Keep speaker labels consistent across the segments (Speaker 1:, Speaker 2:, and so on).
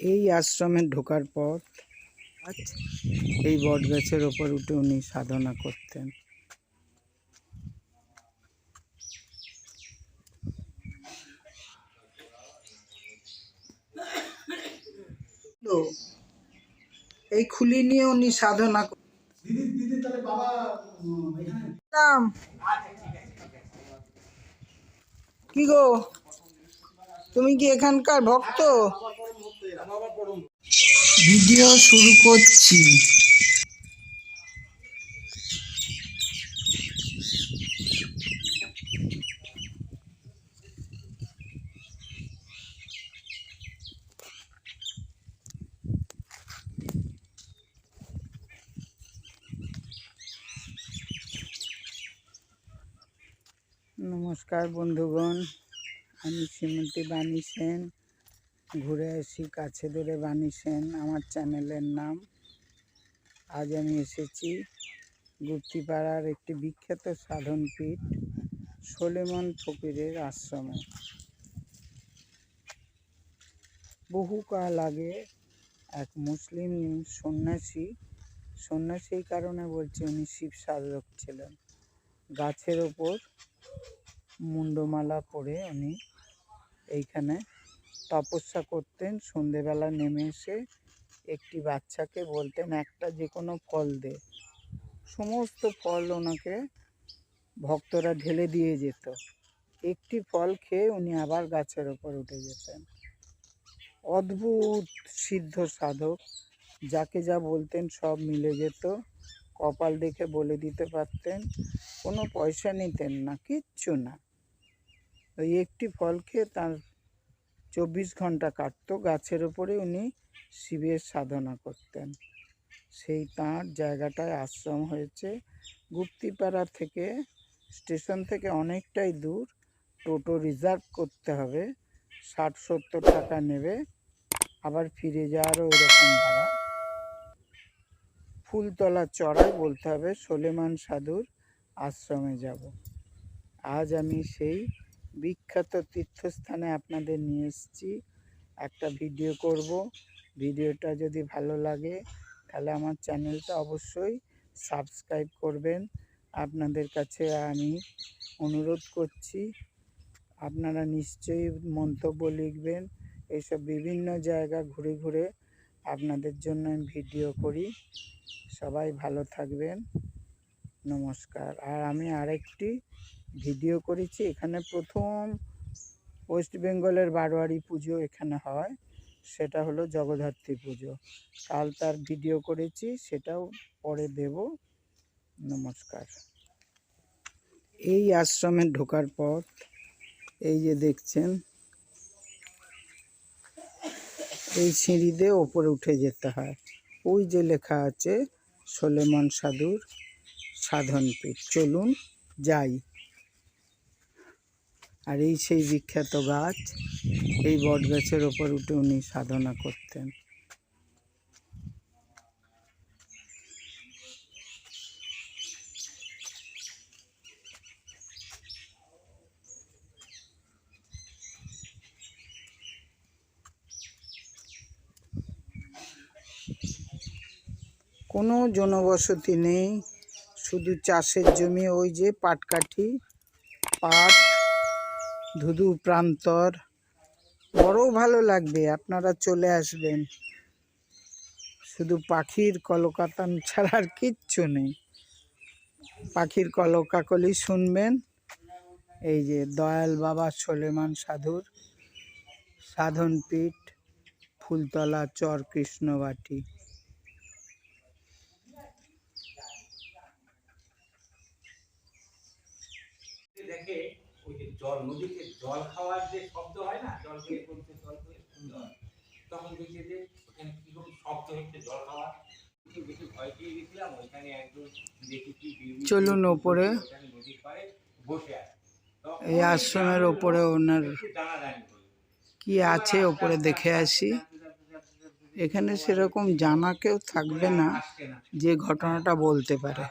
Speaker 1: এই আশ্রমে ঢোকার পথ এই বট গাছের ওপর উঠে উনি সাধনা করতেন। এই খুলি নিয়ে উনি সাধনা কি গো? তুমি কি এখানকার ভক্ত? ভিডিও শুরু করছি। নমস্কার বন্ধুগণ। আমি শ্রীমতী বাণী সেন ঘুরে আসি কাছে ধরে বাণী সেন আমার চ্যানেলের নাম। আজ আমি এসেছি গুপ্তিপাড়ার একটি বিখ্যাত সাধনপীঠ সোলেমন ফকিরের আশ্রমে। বহুকাল আগে এক মুসলিম সন্ন্যাসী সন্ন্যাসী কারণে বলছি উনি শিব সাধক ছিলেন। গাছের ওপর মুন্ডমালা পরে উনি এইখানে তপস্যা করতেন। সন্ধেবেলা নেমে এসে একটি বাচ্চাকে বলতেন, একটা যে কোনো ফল দে। সমস্ত ফল ওনাকে ভক্তরা ঢেলে দিয়ে যেত। একটি ফল খেয়ে উনি আবার গাছের ওপর উঠে যেতেন। অদ্ভুত সিদ্ধ সাধক, যাকে যা বলতেন সব মিলে যেত। কপাল দেখে বলে দিতে পারতেন, কোনো পয়সা নিতেন না, কিচ্ছু না। ওই একটি ফল খেয়ে তার চব্বিশ ঘণ্টা কাটতো। গাছের ওপরে উনি শিবের সাধনা করতেন। সেই তাঁর জায়গাটায় আশ্রম হয়েছে। গুপ্তিপাড়া থেকে, স্টেশন থেকে অনেকটাই দূর। টোটো রিজার্ভ করতে হবে। ষাট, সত্তর টাকা নেবে। আবার ফিরে যাওয়ারও এরকম ভাড়া। ফুলতলা চড়াই বলতে হবে। সোলেমান সাধুর আশ্রমে যাব। আজ আমি সেই বিখ্যাত তীর্থস্থানে আপনাদের নিয়ে এসেছি। একটা ভিডিও করব। ভিডিওটা যদি ভালো লাগে, তাহলে আমার চ্যানেলটা অবশ্যই সাবস্ক্রাইব করবেন। আপনাদের কাছে আমি অনুরোধ করছি, আপনারা নিশ্চয়ই মন্তব্য লিখবেন। এইসব বিভিন্ন জায়গা ঘুরে ঘুরে আপনাদের জন্য আমি ভিডিও করি। সবাই ভালো থাকবেন। নমস্কার। আর আমি আরেকটি ভিডিও করেছি। এখানে প্রথম ওয়েস্ট বেঙ্গলের বারোয়ারি পুজো এখানে হয়। সেটা হলো জগদ্ধাত্রী পুজো। কাল তার ভিডিও করেছি, সেটাও পরে দেব। নমস্কার। এই আশ্রমে ঢোকার পথ এই যে দেখছেন, এই সিঁড়ি দিয়ে ওপরে উঠে যেতে হয়। ওই যে লেখা আছে, সোলেমন সাধুর সাধনপীঠ। চলুন যাই। আর এই সেই বিখ্যাত গাছ, এই বট গাছের ওপর উঠে উনি সাধনা করতেন। কোনো জনবসতি নেই, শুধু চাষের জমি, ওই যে পাটকাঠি, পাট ধুধু প্রান্তর। বড় ভালো লাগবে, আপনারা চলে আসবেন। শুধু পাখির কলকাতান ছাড়া আর কিচ্ছু নেই। পাখির কলকাকলি শুনবেন। এই যে দয়াল বাবা সোলেমান সাধুর সাধনপীঠ, ফুলতলা চর কৃষ্ণবাটি
Speaker 2: দেখে ওই যে জল নদীতে জল খাওয়ার যে শব্দ হয় না জল খেয়ে পড়ছে জল খেয়ে সুন্দর তখন দেখছে যে ওখানে কীরকম শব্দ হচ্ছে জল খাওয়া। বেশি ভয় পেয়ে গেছিলাম ওইখানে একজন বিড়ি
Speaker 1: চলুন ওপরে।
Speaker 2: নদীর পাড়ে বসে আছে।
Speaker 1: এই আশ্রমের ওপরে ওনার। কি আছে ওপরে দেখে আসি। এখানে সেরকম জানা কেউ থাকবে না যে ঘটনাটা বলতে পারে।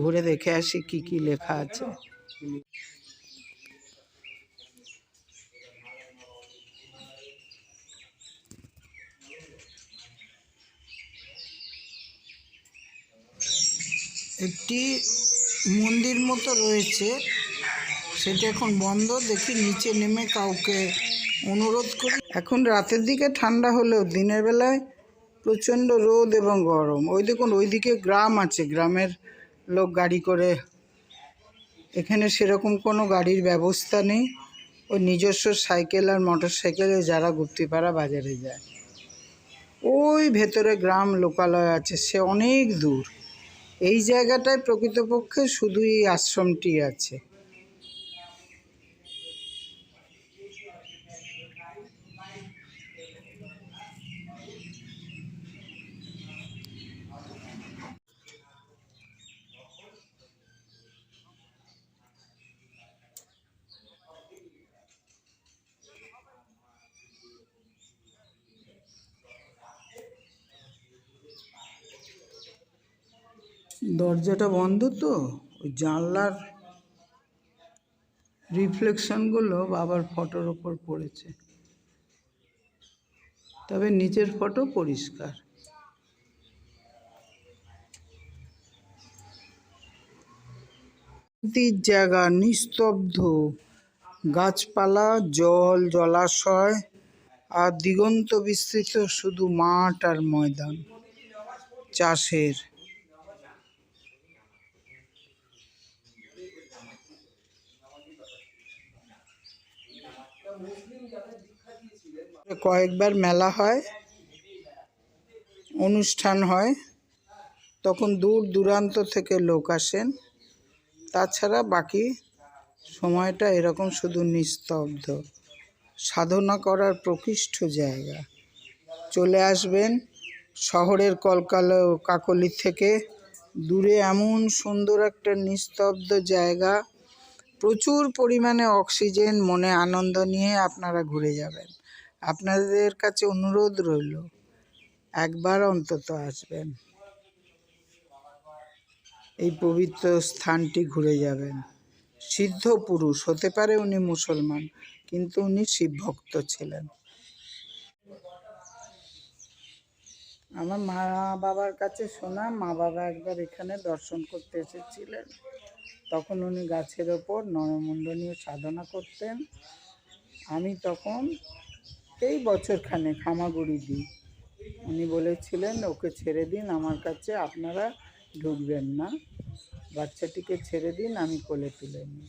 Speaker 1: ঘুরে দেখে আসি কি কি লেখা আছে। একটি মন্দির মতো রয়েছে। সেটা এখন বন্ধ। দেখি নিচে নেমে কাউকে অনুরোধ করি। এখন রাতের দিকে ঠান্ডা হলেও দিনের বেলায় প্রচণ্ড রোদ এবং গরম। ওই দেখুন, ওইদিকে গ্রাম আছে। গ্রামের লোক গাড়ি করে। এখানে সেরকম কোনো গাড়ির ব্যবস্থা নেই। ওই নিজস্ব সাইকেল আর মোটর সাইকেলে যারা গুপ্তিপাড়া বাজারে যায়। ওই ভেতরে গ্রাম লোকালয় আছে। সে অনেক দূর। এই জায়গাটায় প্রকৃতপক্ষে শুধু এই আশ্রমটি আছে। দরজাটা বন্ধ তো, ওই জানলার রিফ্লেকশনগুলো বাবার ফটোর ওপর পড়েছে। তবে নিচের ফটো পরিষ্কার। জায়গা নিস্তব্ধ, গাছপালা, জল, জলাশয় আর দিগন্ত বিস্তৃত শুধু মাঠ আর ময়দান। চাষের কয়েকবার মেলা হয়, অনুষ্ঠান হয়, তখন দূর দূরান্ত থেকে লোক আসেন। তাছাড়া বাকি সময়টা এরকম শুধু নিস্তব্ধ, সাধনা করার প্রকৃষ্ট জায়গা। চলে আসবেন শহরের কলকাল কাকলি থেকে। দূরে এমন সুন্দর একটা নিস্তব্ধ জায়গা প্রচুর পরিমাণে অক্সিজেন, মনে আনন্দ নিয়ে আপনারা ঘুরে যাবেন। আপনাদের কাছে অনুরোধ রইল, একবার অন্তত আসবেন। এই পবিত্র স্থানটি ঘুরে যাবেন। সিদ্ধ পুরুষ, হতে পারে উনি মুসলমান, কিন্তু উনি শিবভক্ত ছিলেন। আমার মা বাবার কাছে শোনা মা বাবা একবার এখানে দর্শন করতে এসেছিলেন। তখন উনি গাছের ওপর নরমুণ্ডনীয় সাধনা করতেন। আমি তখন এই বছরখানে খামাগুড়ি দিই। উনি বলেছিলেন, ওকে ছেড়ে দিন, আমার কাছে আপনারা ঢুকবেন না। বাচ্চাটিকে ছেড়ে দিন, আমি কোলে তুলে নিই।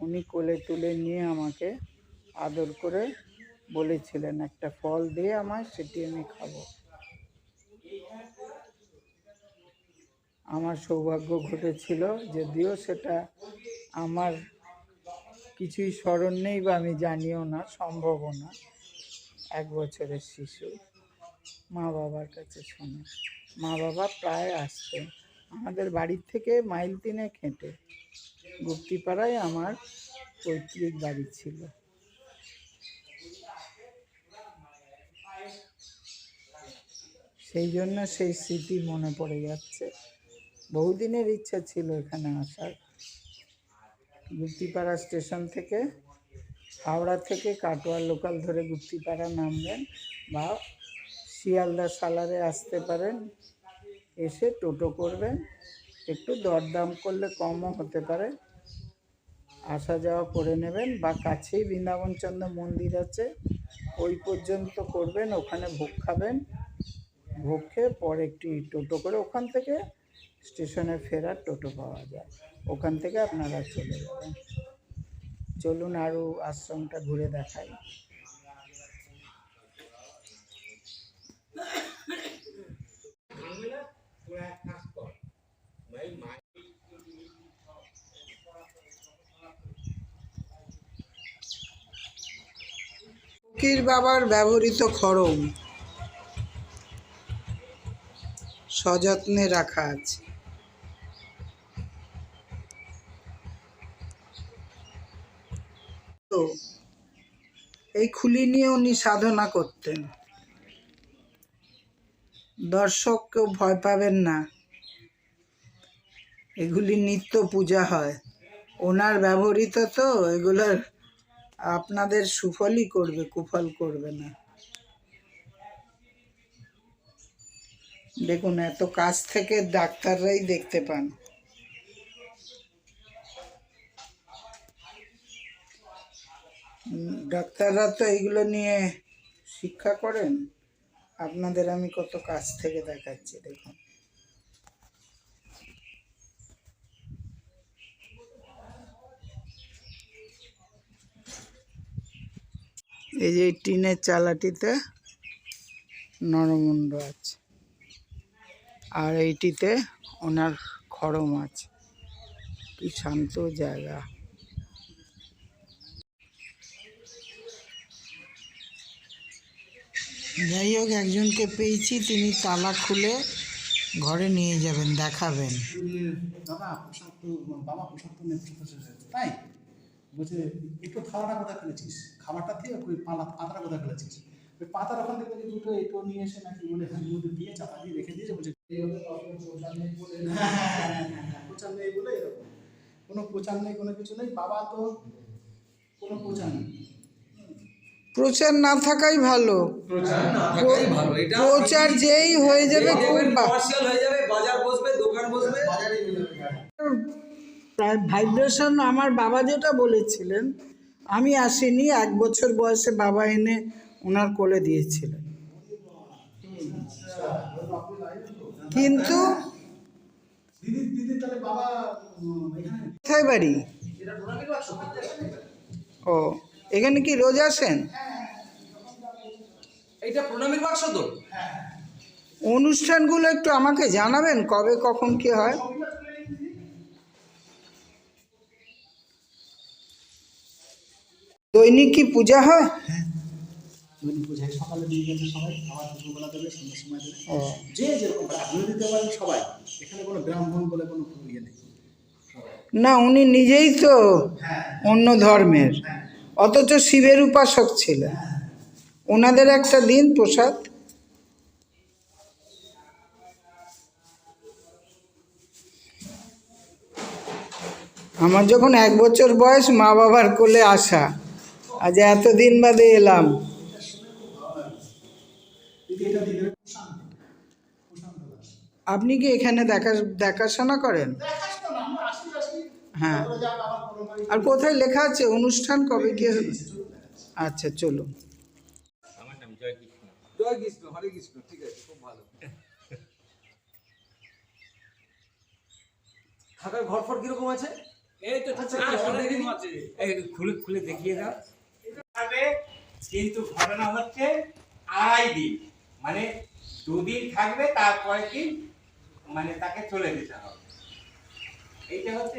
Speaker 1: উনি কোলে তুলে নিয়ে আমাকে আদর করে বলেছিলেন, একটা ফল দিয়ে আমায়, সেটি আমি খাব। আমার সৌভাগ্য ঘটেছিল যদিও সেটা আমার কিছুই স্মরণ নেই বা আমি জানিও না, সম্ভবও না। এক বছরের শিশু। মা বাবার কাছে শোনে। মা বাবা প্রায় আসতেন আমাদের বাড়ির থেকে মাইল তিনে খেটে গুপ্তিপাড়ায় আমার পৈতৃক বাড়ি ছিল। সেই জন্য সেই স্মৃতি মনে পড়ে যাচ্ছে। বহুদিনের ইচ্ছা ছিল এখানে আসার। গুপ্তিপাড়া স্টেশন থেকে, হাওড়া থেকে কাটোয়া লোকাল ধরে গুপ্তিপাড়া নামবেন বা শিয়ালদা সালারে আসতে পারেন, এসে টোটো করবেন। একটু দরদাম করলে কমও হতে পারে। আসা যাওয়া করে নেবেন বা কাছেই বৃন্দাবনচন্দ্র মন্দির আছে, ওই পর্যন্ত করবেন, ওখানে ভোগ খাবেন। ভোগ খেয়ে পরে একটি টোটো করে ওখান থেকে স্টেশনে ফেরার টোটো পাওয়া যায়। ওখান থেকে আপনারা চলে যাবেন। চলুন আরও আশ্রমটা ঘুরে দেখাই। ফকির বাবার ব্যবহৃত খড়ম। সযত্নে রাখা আছে। এই খুলি নিয়ে উনি সাধনা করতেন। দর্শক কেউ ভয় পাবেন না। এগুলি নিত্য পূজা হয়। ওনার ব্যবহৃত তো এগুলোর আপনাদের সুফলই করবে, কুফল করবে না। দেখুন, এত কাছ থেকে ডাক্তাররাই দেখতে পান। ডাক্তাররা তো এইগুলো নিয়ে শিক্ষা করেন। আপনাদের আমি কত কাছ থেকে দেখাচ্ছি, দেখুন। এই যে টিনের চালাটিতে নরমুণ্ড আছে, আর এইটিতে ওনার খড়ম আছে। কি শান্ত জায়গা। যাই হোক একজনকে পেয়েছি, তিনি তালা খুলে ঘরে নিয়ে যাবেন, দেখাবেন।
Speaker 3: দাদা পোশাক তো, বাবা পোশাক তো। তাই? বলছে খাবারটা থেকে পালা পাতার দুটো নিয়ে এসে নাকি বলে হ্যাঁ মধ্যে দিয়ে দিয়ে রেখে দিয়েছে বলছে নেই বলে এরকম। কোনো প্রচার নেই, কোনো কিছু নেই। বাবা তো, কোনো প্রচার নেই।
Speaker 1: প্রচার না থাকাই ভালো।
Speaker 4: প্রচার না থাকাই ভালো। এটা
Speaker 1: প্রচার যেই হয়ে যাবে খুব ভাইব্রেশন আমার বাবা যেটা বলেছিলেন আমি আসিনি এক বছর বয়সে বাবা এনে ওনার কোলে দিয়েছিলেন। কিন্তু
Speaker 3: দিদি দিদি তাহলে বাবা উম, এখানে
Speaker 1: কোথায় বাড়ি?
Speaker 3: এটা
Speaker 1: ও। এখানে কি রোজ আসেন?
Speaker 4: এইটা প্রণামীর বাক্স তো?
Speaker 1: অনুষ্ঠানগুলো একটু আমাকে জানাবেন কবে কখন কি হয়? দৈনিক কি পূজা হয়?
Speaker 3: দৈনিক পূজায় সকালে দিয়ে গেছে সবাই আবার দুপুরবেলা দেবে সন্ধ্যার সময় দেবে। যে যেরকম পারে দিতে পারেন সবাই এখানে কোনো ব্রাহ্মণ বলে কোনো ইয়ে নেই।
Speaker 1: না উনি নিজেই তো
Speaker 3: হ্যাঁ।
Speaker 1: অন্য ধর্মের। অথচ শিবের উপাসক ছিলেন। ওনাদের একটা দিন প্রসাদ। আমার যখন এক বছর বয়স, মা বাবার কোলে আসা। আজ এতদিন বাদে এলাম। আপনি কি এখানে দেখা দেখাশোনা করেন
Speaker 3: দেখাস তো না আমরা আসি আসি
Speaker 1: হ্যাঁ। আর কোথায় লেখা আছে? অনুষ্ঠান কবে কি আচ্ছা
Speaker 2: আমার নাম জয় কৃষ্ণ
Speaker 4: জয় কৃষ্ণ হরে কৃষ্ণ ঠিক আছে খুব ভালো। থাকার ঘর ফর কীরকম আছে?
Speaker 2: এই তো
Speaker 4: আচ্ছা,
Speaker 2: আছে। এই খুলে খুলে দেখিয়ে দাও। কিন্তু ঘটনা হচ্ছে আড়াই দিন। মানে দুদিন থাকবে তারপরে দিন মানে তাকে চলে যেতে হবে। এইটা হচ্ছে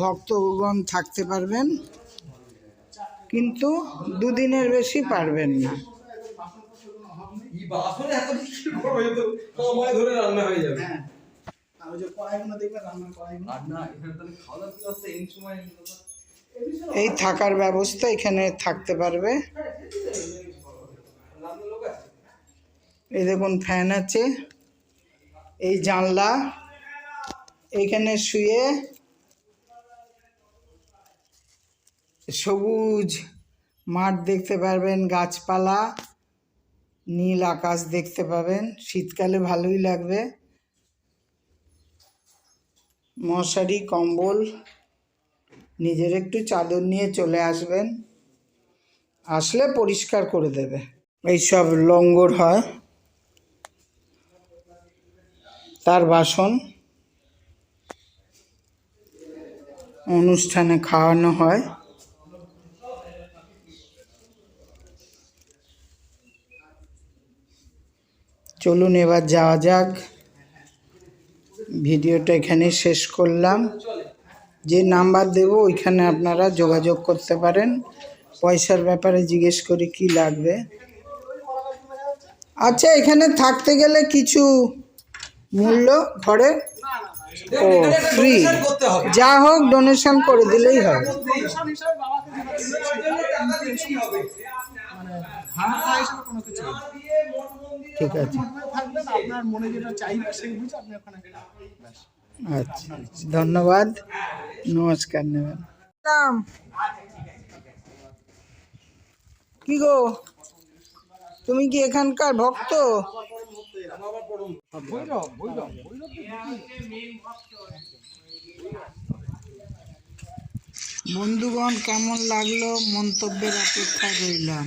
Speaker 1: ভক্তগণ থাকতে পারবেন কিন্তু দুদিনের বেশি পারবেন না।
Speaker 4: এই বাসনে এত কিছু করব তো সময় ধরে রান্না হয়ে এই সময়
Speaker 1: এই থাকার ব্যবস্থা এখানে থাকতে পারবে।
Speaker 4: রান্নার লোক আছে
Speaker 1: এই দেখুন ফ্যান আছে এই জানলা এইখানে শুয়ে সবুজ মাঠ দেখতে পারবেন, গাছপালা, নীল আকাশ দেখতে পাবেন, শীতকালে ভালোই লাগবে। মশারি, কম্বল, নিজের একটু চাদর নিয়ে চলে আসবেন, আসলে পরিষ্কার করে দেবে। এইসব লঙ্গর হয়, তার বাসন, অনুষ্ঠানে খাওয়ানো হয়। চলুন এবার যাওয়া যাক। ভিডিওটা এখানে শেষ করলাম। যে নাম্বার দেব, ওইখানে আপনারা যোগাযোগ করতে পারেন। পয়সার ব্যাপারে জিজ্ঞেস করে কি লাগবে। আচ্ছা এখানে থাকতে গেলে কিছু মূল্য ঘরে? ও ফ্রি যা হোক ডোনেশন করে দিলেই হবে।
Speaker 3: মানে।
Speaker 1: ঠিক আছে।
Speaker 3: ওখানে
Speaker 1: আচ্ছা। ধন্যবাদ। নমস্কার, নেবেন। কি গো? তুমি কি এখানকার ভক্ত? বন্ধুগণ, কেমন লাগল মন্তব্যের অপেক্ষায় রইলাম।